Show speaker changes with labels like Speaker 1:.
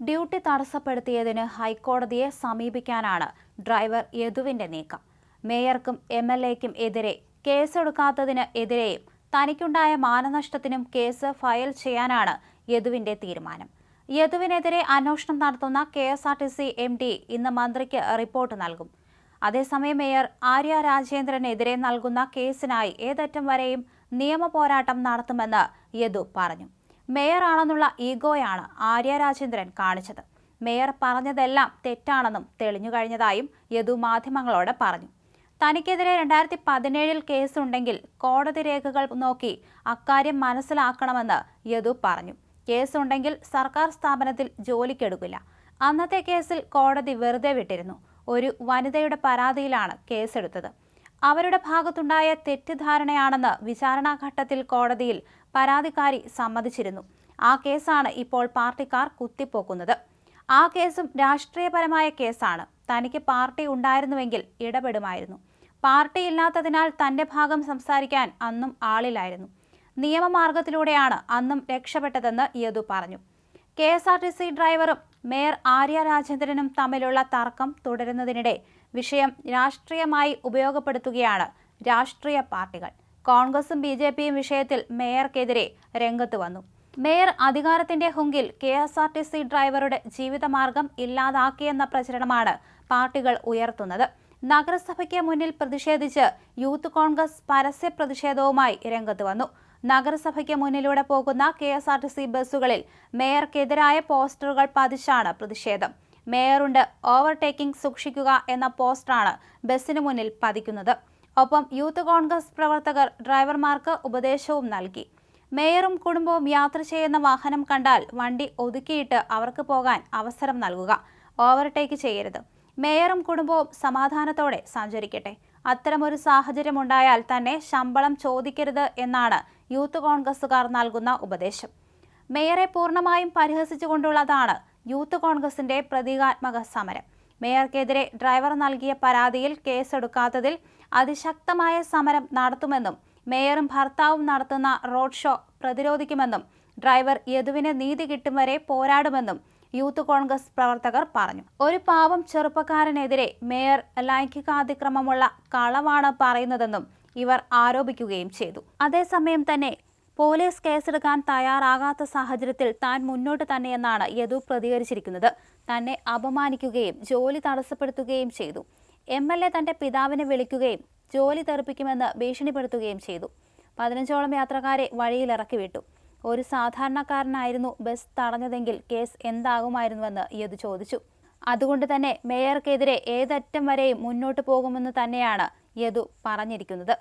Speaker 1: Duty തടസ്സപ്പെടുത്തിയതിന് ഹൈക്കോടതിയെ സമീപിക്കാനാണ് driver യദുവിന്റെ നീക്കം. മേയർക്കും M L എക്കും എതിരെ കേസെടുക്കാത്തതിന് എതിരെയും തനിക്കുണ്ടായ മാനനഷ്ടത്തിനും കേസ് ഫയൽ ചെയ്യാനാണ് യദുവിന്റെ തീരുമാനം. യദുവിനെതിരെ അന്വേഷണം നടത്തുന്ന K S R T C M D ഇന്ന് മന്ത്രിക്ക് റിപ്പോർട്ട് നൽകും. അതേസമയം മേയർ ആര്യ രാജേന്ദ്രനെതിരെ നൽകുന്ന കേസിനായി ഏതറ്റം വരെയും നിയമ പോരാട്ടം നടത്തുമെന്ന് യദു പറഞ്ഞു. മേയറാണെന്നുള്ള ഈഗോയാണ് ആര്യ രാജേന്ദ്രൻ കാണിച്ചത്. മേയർ പറഞ്ഞതെല്ലാം തെറ്റാണെന്നും തെളിഞ്ഞു കഴിഞ്ഞതായും യദു മാധ്യമങ്ങളോട് പറഞ്ഞു. തനിക്കെതിരെ രണ്ടായിരത്തി പതിനേഴിൽ കേസുണ്ടെങ്കിൽ കോടതി രേഖകൾ നോക്കി അക്കാര്യം മനസ്സിലാക്കണമെന്ന് യദു പറഞ്ഞു. കേസുണ്ടെങ്കിൽ സർക്കാർ സ്ഥാപനത്തിൽ ജോലിക്കെടുക്കില്ല. അന്നത്തെ കേസിൽ കോടതി വെറുതെ വിട്ടിരുന്നു. ഒരു വനിതയുടെ പരാതിയിലാണ് കേസെടുത്തത്. അവരുടെ ഭാഗത്തുണ്ടായ തെറ്റിദ്ധാരണയാണെന്ന് വിചാരണാഘട്ടത്തിൽ കോടതിയിൽ പരാതിക്കാരി സമ്മതിച്ചിരുന്നു. ആ കേസാണ് ഇപ്പോൾ പാർട്ടിക്കാർ കുത്തിപ്പോക്കുന്നത്. ആ കേസും രാഷ്ട്രീയപരമായ കേസാണ്. തനിക്ക് പാർട്ടി ഉണ്ടായിരുന്നുവെങ്കിൽ ഇടപെടുമായിരുന്നു. പാർട്ടി ഇല്ലാത്തതിനാൽ തന്റെ ഭാഗം സംസാരിക്കാൻ അന്നും ആളില്ലായിരുന്നു. നിയമമാർഗത്തിലൂടെയാണ് അന്നും രക്ഷപ്പെട്ടതെന്ന് യദു പറഞ്ഞു. K S R T C ഡ്രൈവറും മേയർ ആര്യ രാജേന്ദ്രനും തമ്മിലുള്ള തർക്കം തുടരുന്നതിനിടെ വിഷയം രാഷ്ട്രീയമായി ഉപയോഗപ്പെടുത്തുകയാണ് രാഷ്ട്രീയ പാർട്ടികൾ. കോൺഗ്രസും ബി ജെ പിയും വിഷയത്തിൽ മേയർക്കെതിരെ രംഗത്ത് വന്നു. മേയർ അധികാരത്തിന്റെ ഹുങ്കിൽ K S R T C ഡ്രൈവറുടെ ജീവിതമാർഗം ഇല്ലാതാക്കിയെന്ന പ്രചരണമാണ് പാർട്ടികൾ ഉയർത്തുന്നത്. നഗരസഭയ്ക്ക് മുന്നിൽ പ്രതിഷേധിച്ച് യൂത്ത് കോൺഗ്രസ് പരസ്യ പ്രതിഷേധവുമായി രംഗത്ത് വന്നു. നഗരസഭയ്ക്ക് മുന്നിലൂടെ പോകുന്ന K S R T C ബസ്സുകളിൽ മേയർക്കെതിരായ പോസ്റ്ററുകൾ പതിച്ചാണ് പ്രതിഷേധം. മേയറുണ്ട് ഓവർടേക്കിംഗ് സൂക്ഷിക്കുക എന്ന പോസ്റ്ററാണ് ബസ്സിന് മുന്നിൽ പതിക്കുന്നത്. ഒപ്പം യൂത്ത് കോൺഗ്രസ് പ്രവർത്തകർ ഡ്രൈവർമാർക്ക് ഉപദേശവും നൽകി. മേയറും കുടുംബവും യാത്ര ചെയ്യുന്ന വാഹനം കണ്ടാൽ വണ്ടി ഒതുക്കിയിട്ട് അവർക്ക് പോകാൻ അവസരം നൽകുക. ഓവർടേക്ക് ചെയ്യരുത്. മേയറും കുടുംബവും സമാധാനത്തോടെ സഞ്ചരിക്കട്ടെ. അത്തരമൊരു സാഹചര്യമുണ്ടായാൽ തന്നെ ശമ്പളം ചോദിക്കരുത് എന്നാണ് യൂത്ത് കോൺഗ്രസുകാർ നൽകുന്ന ഉപദേശം. മേയറെ പൂർണമായും പരിഹസിച്ചുകൊണ്ടുള്ളതാണ് യൂത്ത് കോൺഗ്രസിന്റെ പ്രതീകാത്മക സമരം. മേയർക്കെതിരെ ഡ്രൈവർ നൽകിയ പരാതിയിൽ കേസെടുക്കാത്തതിൽ അതിശക്തമായ സമരം നടത്തുമെന്നും മേയറും ഭർത്താവും നടത്തുന്ന റോഡ് ഷോ പ്രതിരോധിക്കുമെന്നും ഡ്രൈവർ യദുവിന് നീതി കിട്ടും വരെ പോരാടുമെന്നും യൂത്ത് കോൺഗ്രസ് പ്രവർത്തകർ പറഞ്ഞു. ഒരു പാവം ചെറുപ്പക്കാരനെതിരെ മേയർ ലൈംഗികാതിക്രമമുള്ള കളവാണ് പറയുന്നതെന്നും ഇവർ ആരോപിക്കുകയും ചെയ്തു. അതേസമയം തന്നെ പോലീസ് കേസെടുക്കാൻ തയ്യാറാകാത്ത സാഹചര്യത്തിൽ താൻ മുന്നോട്ട് തന്നെയെന്നാണ് യദു പ്രതികരിച്ചിരിക്കുന്നത്. തന്നെ അപമാനിക്കുകയും ജോലി തടസ്സപ്പെടുത്തുകയും ചെയ്തു. എം എൽ എ തന്റെ പിതാവിനെ വിളിക്കുകയും ജോലി തെറിപ്പിക്കുമെന്ന് ഭീഷണിപ്പെടുത്തുകയും ചെയ്തു. പതിനഞ്ചോളം യാത്രക്കാരെ വഴിയിലിറക്കി വിട്ടു ഒരു സാധാരണക്കാരനായിരുന്നു ബസ് തടഞ്ഞതെങ്കിൽ കേസ് എന്താകുമായിരുന്നുവെന്ന് യദു ചോദിച്ചു. അതുകൊണ്ട് തന്നെ മേയർക്കെതിരെ ഏതറ്റം വരെയും മുന്നോട്ട് പോകുമെന്ന് തന്നെയാണ് യദു പറഞ്ഞിരിക്കുന്നത്.